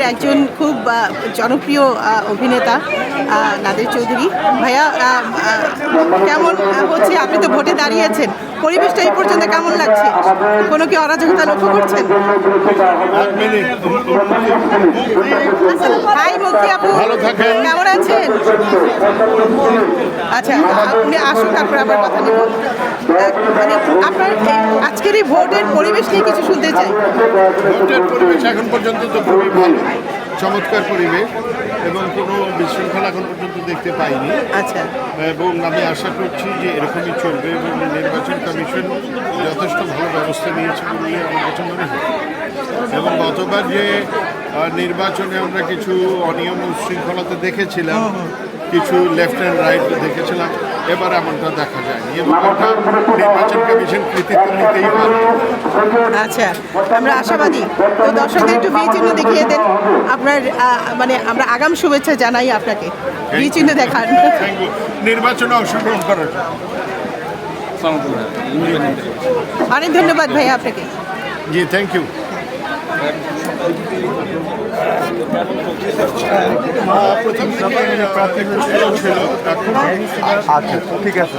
বাংলাদেশের একজন খুব জনপ্রিয় অভিনেতা নাদের চৌধুরী। ভাইয়া কেমন হচ্ছে? আপনি তো ভোটে দাঁড়িয়েছেন। পরিবেশটা এই পর্যন্ত কেমন লাগছে? কোনো কি অরাজকতা লক্ষ্য করছেন? হাই মুক্তি আপু ভালো থাকেন। কেমন আছেন? আচ্ছা আপনি আসুন তারপর আবার কথা নেব মানে আপনার আজকের এই ভোটের পরিবেশ নিয়ে কিছু শুনতে চাই। ভোটের পরিবেশ এখন পর্যন্ত তো খুবই ভালো। চমৎকার পরিবেশ এবং কোনো বিশৃঙ্খলা এখন পর্যন্ত দেখতে পাইনি। আচ্ছা। এবং আমি আশা করছি যে এরকমই চলবে এবং নির্বাচন কমিশন যথেষ্ট ভালো ব্যবস্থা নিয়েছে বলে আমার কাছে মনে হয়। এবং গতবার যে নির্বাচনে আমরা কিছু অনিয়ম উশৃঙ্খলতা দেখেছিলাম কিছু লেফট অ্যান্ড রাইট দেখেছিলাম এবার এমনটা দেখা যায়নি। এবং একটা নির্বাচন কমিশন কৃতিত্ব নিতেই পারে। আচ্ছা আমরা আশাবাদী। তো দর্শকদের একটু বি চিহ্ন দেখিয়ে দেন। আপনার মানে আমরা আগাম শুভেচ্ছা জানাই আপনাকে। বি চিহ্ন দেখান। থ্যাংক ইউ নির্বাচনে অংশগ্রহণ করার জন্য। অনেক ধন্যবাদ ভাই আপনাকে। জি থ্যাংক ইউ প্রথম প্রার্থী ছিল এখন আচ্ছা ঠিক আছে।